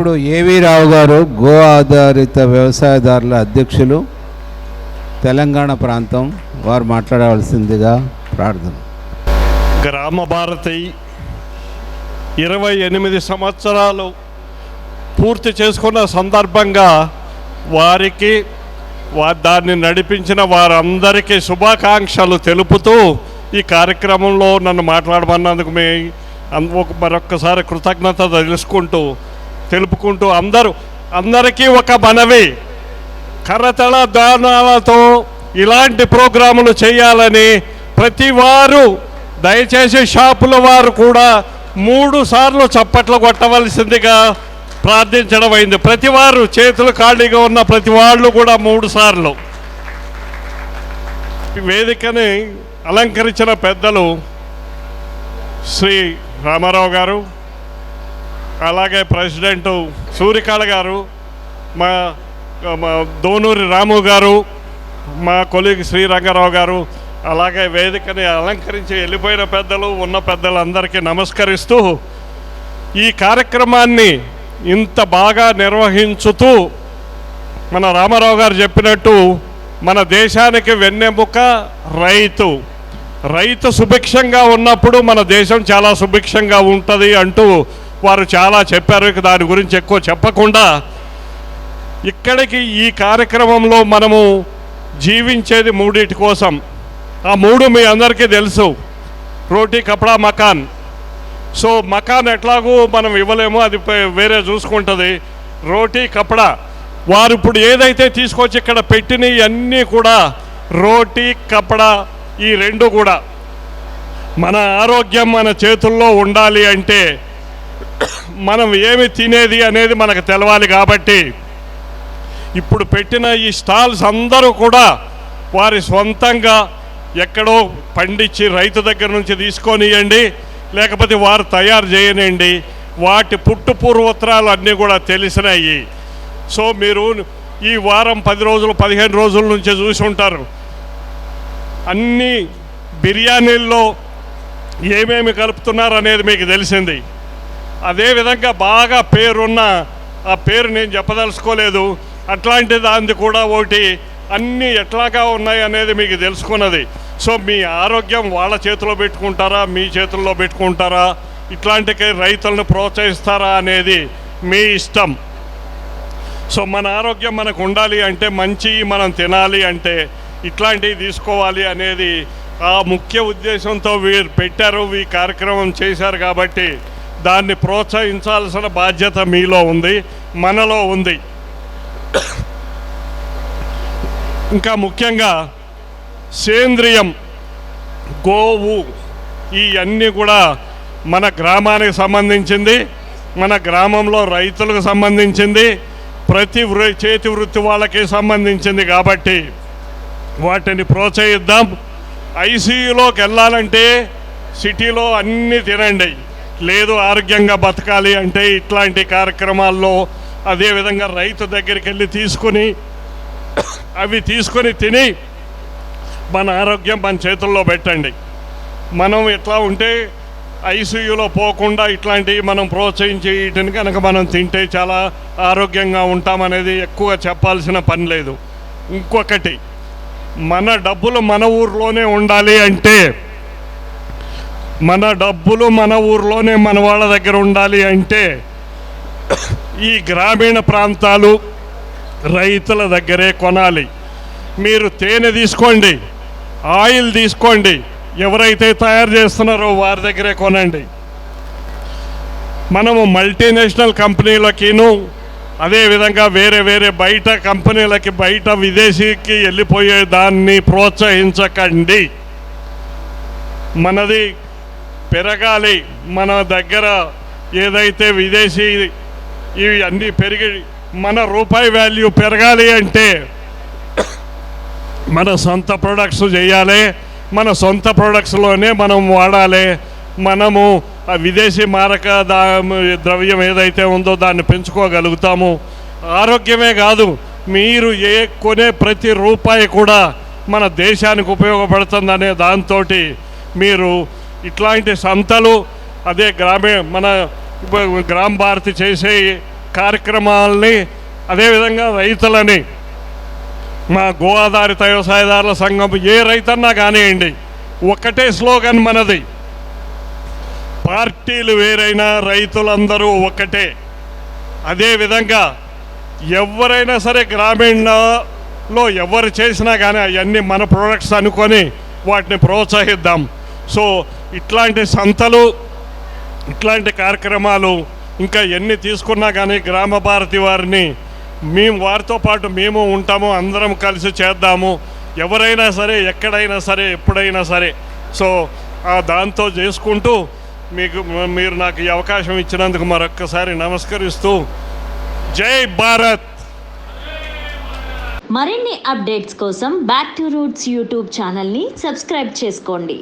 ఇప్పుడు ఏవి రావు గారు గో ఆధారిత వ్యవసాయదారుల అధ్యక్షులు తెలంగాణ ప్రాంతం వారు మాట్లాడవలసిందిగా ప్రార్థన. గ్రామ భారతి ఇరవై ఎనిమిది సంవత్సరాలు పూర్తి చేసుకున్న సందర్భంగా వారికి దాన్ని నడిపించిన వారందరికీ శుభాకాంక్షలు తెలుపుతూ ఈ కార్యక్రమంలో నన్ను మాట్లాడమన్నందుకు మే ఒక మరొక్కసారి కృతజ్ఞత తెలుసుకుంటూ తెలుపుకుంటూ అందరూ అందరికీ ఒక మనవి. కరతళ దానాలతో ఇలాంటి ప్రోగ్రాములు చేయాలని ప్రతి వారు దయచేసి షాపుల వారు కూడా మూడు సార్లు చప్పట్లు కొట్టవలసిందిగా ప్రార్థించడం అయింది. ప్రతి వారు చేతులు ఖాళీగా ఉన్న ప్రతి వాళ్ళు కూడా మూడు సార్లు. వేదికని అలంకరించిన పెద్దలు శ్రీ రామారావు గారు అలాగే ప్రెసిడెంట్ సూర్యకాళ గారు మా మా దోనూరి రాము గారు మా కొలిగి శ్రీరంగారావు గారు అలాగే వేదికని అలంకరించి వెళ్ళిపోయిన పెద్దలు ఉన్న పెద్దలందరికీ నమస్కరిస్తూ ఈ కార్యక్రమాన్ని ఇంత బాగా నిర్వహించుతూ మన రామారావు గారు చెప్పినట్టు మన దేశానికి వెన్నెముక రైతు. రైతు సుభిక్షంగా ఉన్నప్పుడు మన దేశం చాలా సుభిక్షంగా ఉంటుంది అంటూ వారు చాలా చెప్పారు ఇక దాని గురించి ఎక్కువ చెప్పకుండా ఇక్కడికి ఈ కార్యక్రమంలో మనము జీవించేది మూడింటి కోసం. ఆ మూడు మీ అందరికీ తెలుసు. రోటీ కపడా మకాన్. సో మకాన్ ఎట్లాగూ మనం ఇవ్వలేము అది వేరే చూసుకుంటుంది. రోటీ కపడా. వారు ఇప్పుడు ఏదైతే తీసుకొచ్చి ఇక్కడ పెట్టినవి అన్నీ కూడా రోటీ కపడా ఈ రెండు కూడా. మన ఆరోగ్యం మన చేతుల్లో ఉండాలి అంటే మనం ఏమి తినేది అనేది మనకు తెలవాలి కాబట్టి ఇప్పుడు పెట్టిన ఈ స్టాల్స్ అందరూ కూడా వారి సొంతంగా ఎక్కడో పండించి రైతు దగ్గర నుంచి తీసుకొనియండి లేకపోతే వారు తయారు చేయనండి. వాటి పుట్టు పూర్వోత్తరాలు అన్నీ కూడా తెలిసినాయి. సో మీరు ఈ వారం పది రోజులు పదిహేను రోజుల నుంచి చూసి ఉంటారు. అన్ని బిర్యానీల్లో ఏమేమి కలుపుతున్నారు అనేది మీకు తెలిసింది. అదేవిధంగా బాగా పేరున్న ఆ పేరు నేను చెప్పదలుచుకోలేదు. అట్లాంటి దాన్ని కూడా ఒకటి అన్నీ ఎట్లాగా ఉన్నాయి అనేది మీకు తెలుసుకున్నది. సో మీ ఆరోగ్యం వాళ్ళ చేతిలో పెట్టుకుంటారా మీ చేతుల్లో పెట్టుకుంటారా ఇట్లాంటి రైతులను ప్రోత్సహిస్తారా అనేది మీ ఇష్టం. సో మన ఆరోగ్యం మనకు ఉండాలి అంటే మంచి మనం తినాలి అంటే ఇట్లాంటివి తీసుకోవాలి అనేది ఆ ముఖ్య ఉద్దేశంతో వీరు పెట్టారు ఈ కార్యక్రమం చేశారు కాబట్టి దాన్ని ప్రోత్సహించాల్సిన బాధ్యత మీలో ఉంది మనలో ఉంది. ఇంకా ముఖ్యంగా సేంద్రియం గోవు ఈ అన్నీ కూడా మన గ్రామానికి సంబంధించింది మన గ్రామంలో రైతులకు సంబంధించింది ప్రతి వృ చేతి వృత్తి వాళ్ళకి సంబంధించింది కాబట్టి వాటిని ప్రోత్సహిద్దాం. ఐసీయూలోకి వెళ్ళాలంటే సిటీలో అన్నీ తినండి. లేదు ఆరోగ్యంగా బతకాలి అంటే ఇట్లాంటి కార్యక్రమాల్లో అదేవిధంగా రైతు దగ్గరికి వెళ్ళి తీసుకుని అవి తీసుకొని తిని మన ఆరోగ్యం మన చేతుల్లో పెట్టండి. మనం ఎట్లా ఉంటే ఐసీయూలో పోకుండా ఇట్లాంటివి మనం ప్రోత్సహించి వీటిని కనుక మనం తింటే చాలా ఆరోగ్యంగా ఉంటామనేది ఎక్కువ చెప్పాల్సిన పని లేదు. ఇంకొకటి మన డబ్బులు మన ఊర్లోనే ఉండాలి అంటే మన డబ్బులు మన ఊర్లోనే మన వాళ్ళ దగ్గర ఉండాలి అంటే ఈ గ్రామీణ ప్రాంతాలు రైతుల దగ్గరే కొనాలి. మీరు తేనె తీసుకోండి ఆయిల్ తీసుకోండి ఎవరైతే తయారు చేస్తున్నారో వారి దగ్గరే కొనండి. మనము మల్టీనేషనల్ కంపెనీలకిను అదేవిధంగా వేరే వేరే బయట కంపెనీలకి బయట విదేశీకి వెళ్ళిపోయే దాన్ని ప్రోత్సహించకండి. మనది పెరగాలి. మన దగ్గర ఏదైతే విదేశీ ఇవి అన్నీ పెరిగి మన రూపాయి వాల్యూ పెరగాలి అంటే మన సొంత ప్రొడక్ట్స్ చేయాలి. మన సొంత ప్రొడక్ట్స్లోనే మనం వాడాలి. మనము ఆ విదేశీ మారక దా ద్రవ్యం ఏదైతే ఉందో దాన్ని పెంచుకోగలుగుతాము. ఆరోగ్యమే కాదు మీరు ఏ కొనే ప్రతి రూపాయి కూడా మన దేశానికి ఉపయోగపడుతుందనే దాంతో మీరు ఇట్లాంటి సంతలు అదే గ్రామీణ మన గ్రామ భారతి చేసే కార్యక్రమాలని అదేవిధంగా రైతులని మా గో ఆధారిత వ్యవసాయదారుల సంఘం ఏ రైతన్నా కానివ్వండి ఒకటే స్లోగన్ మనది. పార్టీలు వేరైనా రైతులందరూ ఒకటే. అదేవిధంగా ఎవరైనా సరే గ్రామీణలో ఎవరు చేసినా కానీ అవన్నీ మన ప్రొడక్ట్స్ అనుకొని వాటిని ప్రోత్సహిద్దాం. సో ఇట్లాంటి సంతలు ఇట్లాంటి కార్యక్రమాలు ఇంకా ఎన్ని తీసుకున్నా కానీ గ్రామ భారతి వారిని మేము వారితో పాటు మేము ఉంటాము అందరం కలిసి చేద్దాము. ఎవరైనా సరే ఎక్కడైనా సరే ఎప్పుడైనా సరే. సో దాంతో చేసుకుంటూ మీకు మీరు నాకు ఈ అవకాశం ఇచ్చినందుకు మరొక్కసారి నమస్కరిస్తూ జై భారత్! మరిన్ని అప్డేట్స్ కోసం బ్యాక్ టు రూట్స్ యూట్యూబ్ ఛానల్ని సబ్స్క్రైబ్ చేసుకోండి.